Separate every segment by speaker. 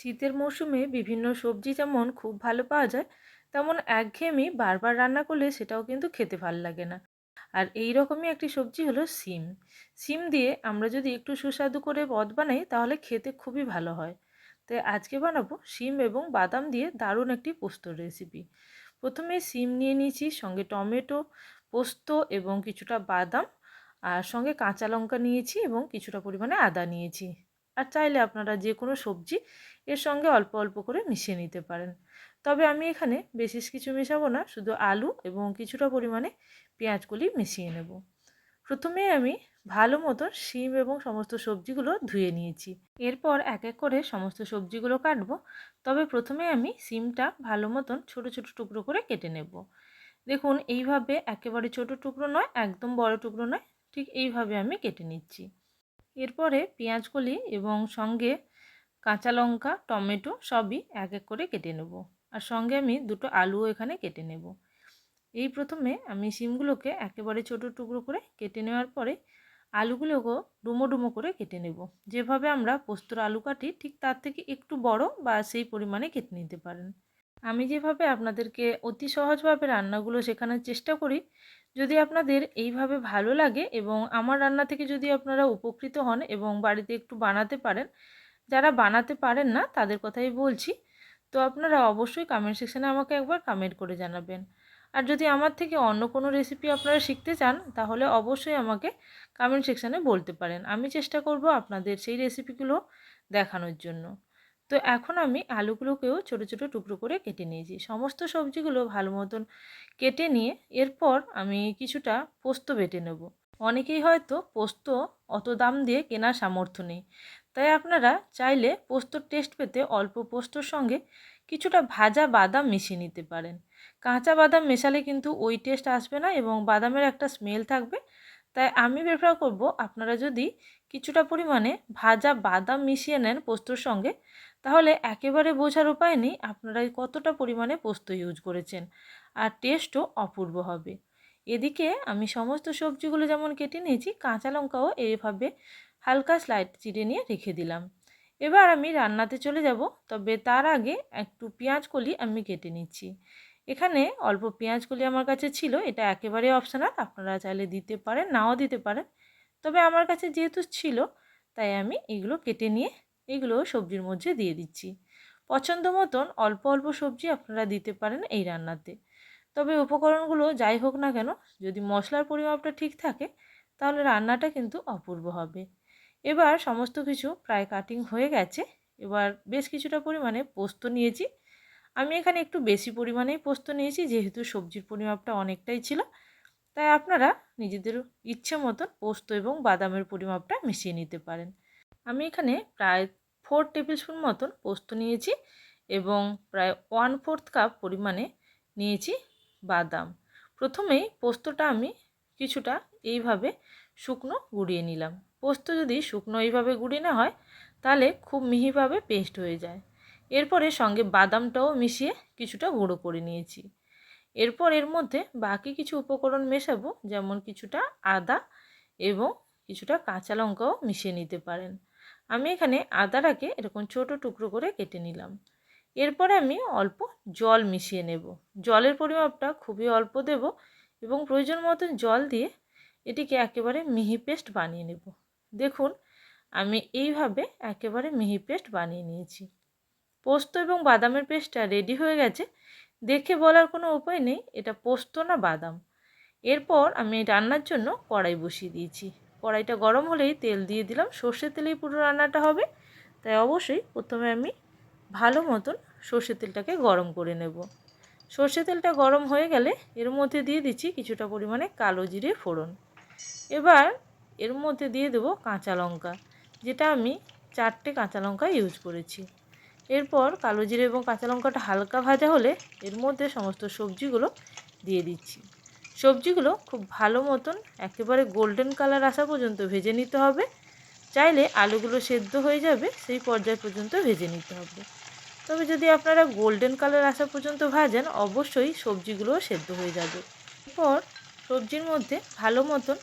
Speaker 1: শীতের মরশুমে বিভিন্ন সবজি যেমন খুব ভালো পাওয়া যায়, তেমন একঘেয়েমি বারবার রান্না করলে সেটাও কিন্তু খেতে ভালো লাগে না। আর এই রকমই একটি সবজি হলো সিম। সিম দিয়ে আমরা যদি একটু সুস্বাদু করে পদ বানাই, তাহলে খেতে খুবই ভালো হয়। তাই আজকে বানাবো সিম এবং বাদাম দিয়ে দারুণ একটি পোস্তর রেসিপি প্রথমে সিম নিয়ে নিয়েছি, সঙ্গে টমেটো, পোস্ত এবং কিছুটা বাদাম, আর সঙ্গে কাঁচা লঙ্কা নিয়েছি এবং কিছুটা পরিমাণে আদা নিয়েছি। আর চাইলে আপনারা যে কোনো সবজি এর সঙ্গে অল্প অল্প করে মিশিয়ে নিতে পারেন। তবে আমি এখানে বিশেষ কিছু মেশাবো না, শুধু আলু এবং কিছুটা পরিমাণে পেঁয়াজগুলি মিশিয়ে নেব। প্রথমে আমি ভালো মতো শিম এবং সমস্ত সবজিগুলো ধুয়ে নিয়েছি। এরপর এক এক করে সমস্ত সবজিগুলো কাটবো। তবে প্রথমে আমি শিমটা ভালো মতন ছোট ছোট টুকরো করে কেটে নেব। দেখুন, এইভাবে একেবারে ছোট টুকরো নয়, একদম বড় টুকরো নয়, ঠিক এইভাবে আমি কেটে নিচ্ছি। এরপরে পেঁয়াজকলি এবং সঙ্গে কাঁচা লঙ্কা, টমেটো সবই এক এক করে কেটে নেব। আর সঙ্গে আমি দুটো আলুও এখানে কেটে নেব। এই প্রথমে আমি শিমগুলোকে একেবারে ছোট টুকরো করে কেটে নেওয়ার পরে আলুগুলোকেও ডুমো ডুমো করে কেটে নেব। যেভাবে আমরা পোস্তর আলু কাটি, ঠিক তার থেকে একটু বড় বা সেই পরিমাণে কেটে নিতে পারেন। আমি যেভাবে আপনাদেরকে অতি সহজভাবে রান্নাগুলো শেখানোর চেষ্টা করি যদি আপনাদের এইভাবে ভালো লাগে এবং আমার রান্না থেকে যদি আপনারা উপকৃত হন এবং বাড়িতে একটু বানাতে পারেন, যারা বানাতে পারেন না তাদের কথাই বলছি। তো আপনারা অবশ্যই কমেন্ট সেকশানে আমাকে একবার কমেন্ট করে জানাবেন। আর যদি আমার থেকে অন্য কোনো রেসিপি আপনারা শিখতে চান, তাহলে অবশ্যই আমাকে কমেন্ট সেকশানে বলতে পারেন। আমি চেষ্টা করব আপনাদের সেই রেসিপিগুলো দেখানোর জন্য। তো এখন আমি আলুগুলোকেও ছোট ছোট টুকরো করে কেটে নিয়েছি। সমস্ত সবজিগুলো ভালো মতন কেটে নিয়ে এরপর আমি কিছুটা পোস্ত বেটে নেব। অনেকেই হয়তো পোস্ত অত দাম দিয়ে কেনার সামর্থ্য নেই। তাই আপনারা চাইলে পোস্তর টেস্ট পেতে অল্প পোস্তর সঙ্গে কিছুটা ভাজা বাদাম মিশিয়ে নিতে পারেন। কাঁচা বাদাম মেশালে কিন্তু ওই টেস্ট আসবে না এবং বাদামের একটা স্মেল থাকবে। তাই আমি প্রেফার করব আপনারা যদি কিছুটা পরিমাণে ভাজা বাদাম মিশিয়ে নেন পোস্তর সঙ্গে তাহলে একেবারে বোঝার উপায় নেই আপনারা কতটা পরিমাণে পোস্ত ইউজ করেছেন। আর টেস্টও অপূর্ব হবে। এদিকে আমি সমস্ত সবজিগুলো যেমন কেটে নিয়েছি, কাঁচা লঙ্কাও এইভাবে হালকা স্লাইড চিড়ে নিয়ে রেখে দিলাম। এবার আমি রান্নাতে চলে যাব, তবে তার আগে একটু পেঁয়াজ কলি আমি কেটে নিচ্ছি। এখানে অল্প পেঁয়াজ কলি আমার কাছে ছিল, এটা একেবারে অপশনাল আপনারা চাইলে দিতে পারেন, নাও দিতে পারেন। তবে আমার কাছে যেহেতু ছিল, তাই আমি এগুলো কেটে নিয়ে এগুলো সবজির মধ্যে দিয়ে দিচ্ছি। পছন্দ মতন অল্প অল্প সবজি আপনারা দিতে পারেন এই রান্নাতে। তবে উপকরণগুলো যাই হোক না কেন, যদি মশলার পরিমাপটা ঠিক থাকে, তাহলে রান্নাটা কিন্তু অপূর্ব হবে। এবার সমস্ত কিছু প্রায় কাটিং হয়ে গেছে। এবার বেশ কিছুটা পরিমাণে পোস্ত নিয়েছি। আমি এখানে একটু বেশি পরিমাণেই পোস্ত নিয়েছি, যেহেতু সবজির পরিমাপটা অনেকটাই ছিল। তাই আপনারা নিজেদের ইচ্ছে মতন পোস্ত এবং বাদামের পরিমাপটা মিশিয়ে নিতে পারেন। আমি এখানে প্রায় ফোর টেবিল স্পুন মতন পোস্ত নিয়েছি এবং প্রায় ওয়ান ফোর্থ কাপ পরিমাণে নিয়েছি বাদাম। প্রথমেই পোস্তটা আমি কিছুটা এইভাবে শুকনো গুঁড়িয়ে নিলাম। পোস্ত যদি শুকনো এইভাবে গুঁড়িয়ে না হয়, তাহলে খুব মিহিভাবে পেস্ট হয়ে যায়। এরপরে সঙ্গে বাদামটাও মিশিয়ে কিছুটা গুঁড়ো করে নিয়েছি। এরপর এর মধ্যে বাকি কিছু উপকরণ মেশাবো, যেমন কিছুটা আদা এবং কিছুটা কাঁচা লঙ্কাও মিশিয়ে নিতে পারেন। আমি এখানে আদাটাকে এরকম ছোট টুকরো করে কেটে নিলাম। এরপরে আমি অল্প জল মিশিয়ে নেব। জলের পরিমাপটা খুবই অল্প দেব এবং প্রয়োজন মতন জল দিয়ে এটিকে একেবারে মিহি পেস্ট বানিয়ে নেব। দেখুন, আমি এইভাবে একেবারে মিহি পেস্ট বানিয়ে নিয়েছি। পোস্ত এবং বাদামের পেস্টটা রেডি হয়ে গেছে। দেখে বলার কোনো উপায় নেই, এটা পোস্ত না বাদাম। এরপর আমি রান্নার জন্য কড়াই বসিয়ে দিয়েছি। কড়াইটা গরম হলেই তেল দিয়ে দিলাম। সর্ষের তেলেই পুরো রান্নাটা হবে। তাই অবশ্যই প্রথমে আমি ভালো মতন সর্ষের তেলটাকে গরম করে নেব। সর্ষে তেলটা গরম হয়ে গেলে এর মধ্যে দিয়ে দিচ্ছি কিছুটা পরিমাণে কালো জিরে ফোড়ন। এবার এর মধ্যে দিয়ে দেব কাঁচা লঙ্কা, যেটা আমি চারটে কাঁচা লঙ্কা ইউজ করেছি। এরপর কালো জিরে এবং কাঁচা লঙ্কাটা হালকা ভাজা হলে এর মধ্যে সমস্ত সবজিগুলো দিয়ে দিচ্ছি। সবজিগুলো খুব ভালো মতন একেবারে গোল্ডেন কালার আসা পর্যন্ত ভেজে নিতে হবে। চাইলে আলুগুলো সেদ্ধ হয়ে যাবে, সেই পর্যায় পর্যন্ত ভেজে নিতে হবে। তবে যদি আপনারা গোল্ডেন কালার আসা পর্যন্ত ভাজেন, অবশ্যই সবজিগুলোও সেদ্ধ হয়ে যাবে। এরপর সবজির মধ্যে ভালো মতন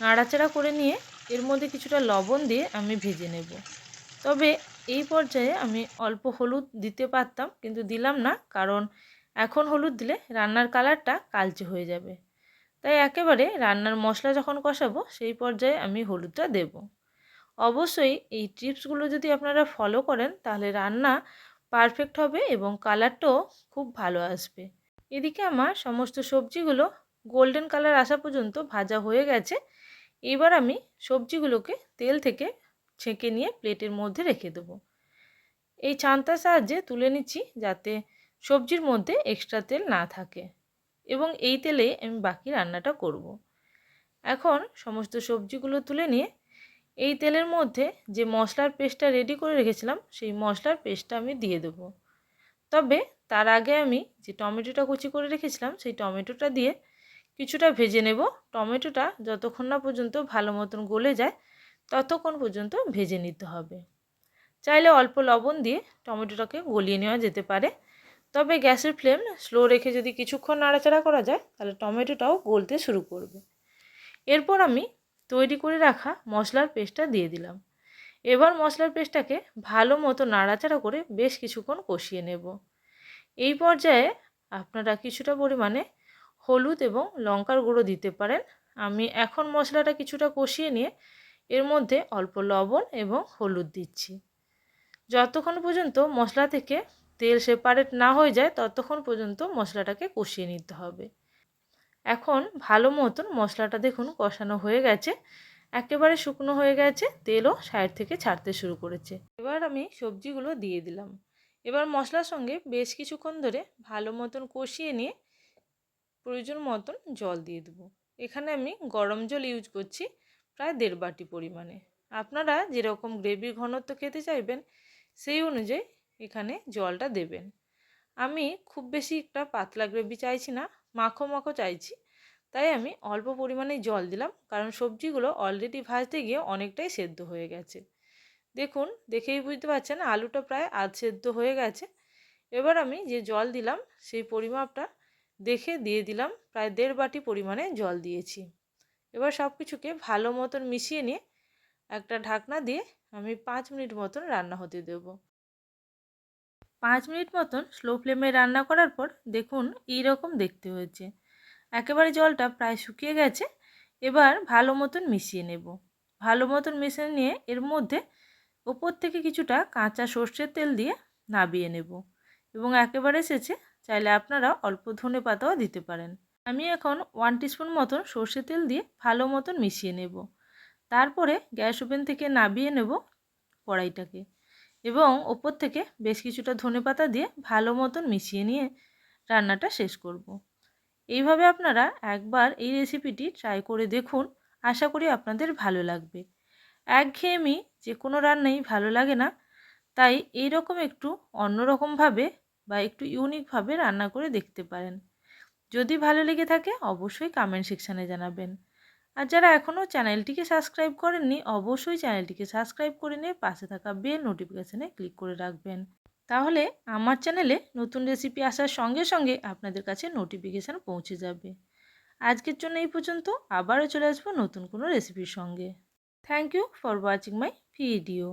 Speaker 1: নাড়াচাড়া করে নিয়ে এর মধ্যে কিছুটা লবণ দিয়ে আমি ভেজে নেব। তবে এই পর্যায়ে আমি অল্প হলুদ দিতে পারতাম, কিন্তু দিলাম না, কারণ এখন হলুদ দিলে রান্নার কালারটা কালচে হয়ে যাবে। তাই একেবারে রান্নার মশলা যখন কষাবো, সেই পর্যায়ে আমি হলুদটা দেব। অবশ্যই এই টিপসগুলো যদি আপনারা ফলো করেন, তাহলে রান্না পারফেক্ট হবে এবং কালারটাও খুব ভালো আসবে। এদিকে আমার সমস্ত সবজিগুলো গোল্ডেন কালার আসা পর্যন্ত ভাজা হয়ে গেছে। এবার আমি সবজিগুলোকে তেল থেকে ছেঁকে নিয়ে প্লেটের মধ্যে রেখে দেবো। এই ছান্তার সাহায্যে তুলে নিচ্ছি যাতে সবজির মধ্যে এক্সট্রা তেল না থাকে। এবং এই তেলে আমি বাকি রান্নাটা করব। এখন সমস্ত সবজিগুলো তুলে নিয়ে এই তেলের মধ্যে যে মশলার পেস্টটা রেডি করে রেখেছিলাম, সেই মশলার পেস্টটা আমি দিয়ে দেব। তবে তার আগে আমি যে টমেটোটা কুচি করে রেখেছিলাম, সেই টমেটোটা দিয়ে কিছুটা ভেজে নেব। টমেটোটা যতক্ষণ না পর্যন্ত ভালো মতন গলে যায়, ততক্ষণ পর্যন্ত ভেজে নিতে হবে। চাইলে অল্প লবণ দিয়ে টমেটোটাকে গলিয়ে নেওয়া যেতে পারে। তবে গ্যাসের ফ্লেম স্লো রেখে যদি কিছুক্ষণ নাড়াচাড়া করা যায়, তাহলে টমেটোটাও গলতে শুরু করবে। এরপর আমি তৈরি করে রাখা মশলার পেস্টটা দিয়ে দিলাম। এবার মশলার পেস্টটাকে ভালো মতো নাড়াচাড়া করে বেশ কিছুক্ষণ কষিয়ে নেব। এই পর্যায়ে আপনারা কিছুটা পরিমাণে হলুদ এবং লঙ্কার গুঁড়ো দিতে পারেন। আমি এখন মশলাটা কিছুটা কষিয়ে নিয়ে এর মধ্যে অল্প লবণ এবং হলুদ দিচ্ছি। যতক্ষণ পর্যন্ত মশলা থেকে তেল সেপারেট না হয়ে যায় ততক্ষণ পর্যন্ত মশলাটাকে কষিয়ে নিতে হবে। এখন ভালো মতন মশলাটা দেখুন কষানো হয়ে গেছে, একেবারে শুকনো হয়ে গেছে, তেলও সাইড থেকে ছাড়তে শুরু করেছে। এবার আমি সবজিগুলো দিয়ে দিলাম। এবার মশলার সঙ্গে বেশ কিছুক্ষণ ধরে ভালো মতন কষিয়ে নিয়ে প্রয়োজন মতন জল দিয়ে দেবো। এখানে আমি গরম জল ইউজ করছি প্রায় দেড় বাটি পরিমাণে। আপনারা যেরকম গ্রেভির ঘনত্ব খেতে চাইবেন, সেই অনুযায়ী এখানে জলটা দেবেন। আমি খুব বেশি একটা পাতলা গ্রেভি চাইছি না, মাখো মাখো চাইছি। তাই আমি অল্প পরিমাণে জল দিলাম, কারণ সবজিগুলো অলরেডি ভাজতে গিয়ে অনেকটাই সেদ্ধ হয়ে গেছে। দেখুন, দেখেই বুঝতে পারছেন আলুটা প্রায় আধ সেদ্ধ হয়ে গেছে। এবার আমি যে জল দিলাম, সেই পরিমাপটা দেখে দিয়ে দিলাম, প্রায় দেড় বাটি পরিমাণে জল দিয়েছি। এবার সব কিছুকে ভালো মতন মিশিয়ে নিয়ে একটা ঢাকনা দিয়ে আমি পাঁচ মিনিট মতন রান্না হতে দেব। পাঁচ মিনিট মতন স্লো ফ্লেমে রান্না করার পর দেখুন এই রকম দেখতে হয়েছে। একেবারে জলটা প্রায় শুকিয়ে গেছে। এবার ভালো মতন মিশিয়ে নেব। ভালো মতন মিশিয়ে নিয়ে এর মধ্যে ওপর থেকে কিছুটা কাঁচা সর্ষের তেল দিয়ে নাবিয়ে নেব এবং একেবারে শেষে চাইলে আপনারা অল্প ধনে পাতাও দিতে পারেন। আমি এখন ওয়ান টিস্পুন মতন সর্ষে তেল দিয়ে ভালো মতন মিশিয়ে নেব। তারপরে গ্যাস ওভেন থেকে নাবিয়ে নেব কড়াইটাকে। এবং ওপর থেকে বেশ কিছুটা ধনে পাতা দিয়ে ভালো মতন মিশিয়ে নিয়ে রান্নাটা শেষ করব। এইভাবে আপনারা একবার এই রেসিপিটি ট্রাই করে দেখুন। আশা করি আপনাদের ভালো লাগবে। একঘেয়েমি যে কোনো রান্নাই ভালো লাগে না, তাই এই রকম একটু অন্যরকমভাবে বা একটু ইউনিকভাবে রান্না করে দেখতে পারেন। যদি ভালো লেগে থাকে, অবশ্যই কমেন্ট সেকশানে জানাবেন। আর যারা এখনও চ্যানেলটিকে সাবস্ক্রাইব করেননি, অবশ্যই চ্যানেলটিকে সাবস্ক্রাইব করে নিয়ে পাশে থাকা বেল নোটিফিকেশানে ক্লিক করে রাখবেন। তাহলে আমার চ্যানেলে নতুন রেসিপি আসার সঙ্গে সঙ্গে আপনাদের কাছে নোটিফিকেশান পৌঁছে যাবে। আজকের জন্য এই পর্যন্ত, আবারও চলে আসব নতুন কোনো রেসিপির সঙ্গে। Thank you for watching my video